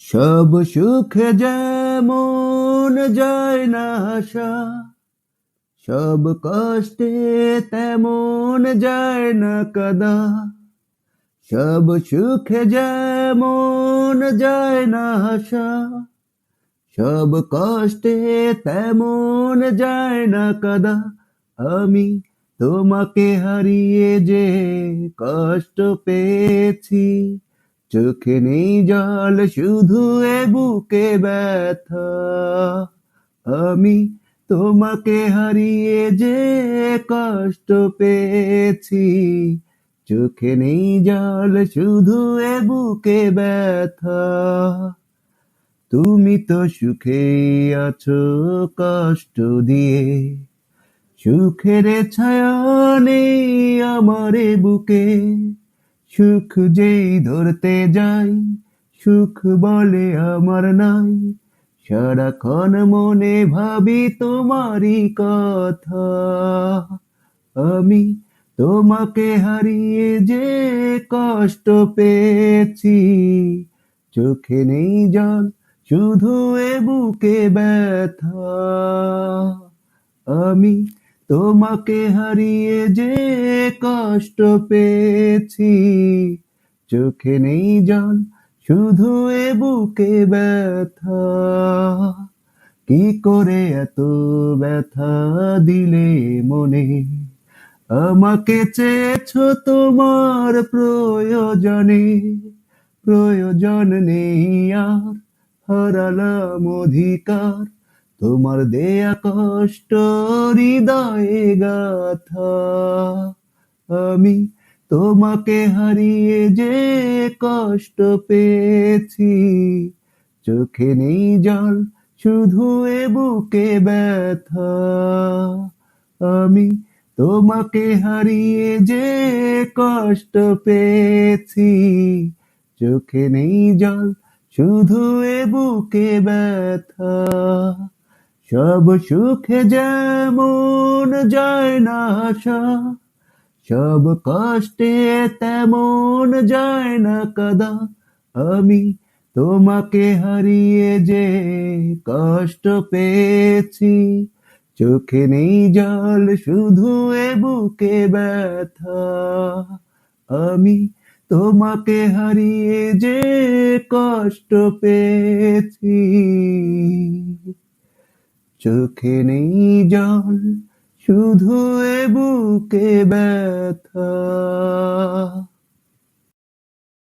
সব সুখে যেমন যায় না আশা, সব কষ্টে তেমন যায় না কদা, সব সুখে যেমন যায় না আশা, সব কষ্টে তেমন যায় না কদা। আমি তোমাকে হারিয়ে যে কষ্ট পেয়েছি চোখে নেই জল, শুধু এ বুকে ব্যথা। আমি তোমাকে হারিয়ে যে কষ্ট পেয়েছি, চোখে নেই জল, শুধু এ বুকে ব্যথা। তুমি তো সুখে আছো কষ্ট দিয়ে, সুখের ছায়া নেই আমার বুকে। সুখ যেই ধরতে যাই, সুখ বলে আমার নাই। সারাক্ষণ মনে ভাবি তোমারই কথা। আমি তোমাকে হারিয়ে যে কষ্ট পেয়েছি, চোখে নেই জল, শুধু এ বুকে ব্যথা। আমি তোমাকে হারিয়ে যে কষ্ট পেয়েছি, চোখে নেই জল, শুধু এ বুকে ব্যথা। কি করে এত ব্যথা দিলে মনে? আমাকে চেয়েছ তোমার প্রয়োজনে, প্রয়োজন নেই আর, হারালাম অধিকার। তোমার দেয়া কষ্ট হৃদয়ে গাথা। আমি তোমাকে হারিয়ে যে কষ্ট পেয়েছি, চোখে নেই জল, শুধু এ বুকে ব্যথা। আমি তোমাকে হারিয়ে যে কষ্ট পেয়েছি, চোখে নেই জল, শুধু এ বুকে ব্যথা। সব সুখে যেমন যায় না আশা, সব কষ্টে তেমন যায় না কাদা। আমি তোমাকে হারিয়ে যে কষ্ট পেয়েছি, চোখে নেই জল, শুধু এ বুকে ব্যথা। আমি তোমাকে হারিয়ে যে কষ্ট পেয়েছি। চোখে নেই জল শুধু এ বুকে ব্যথা।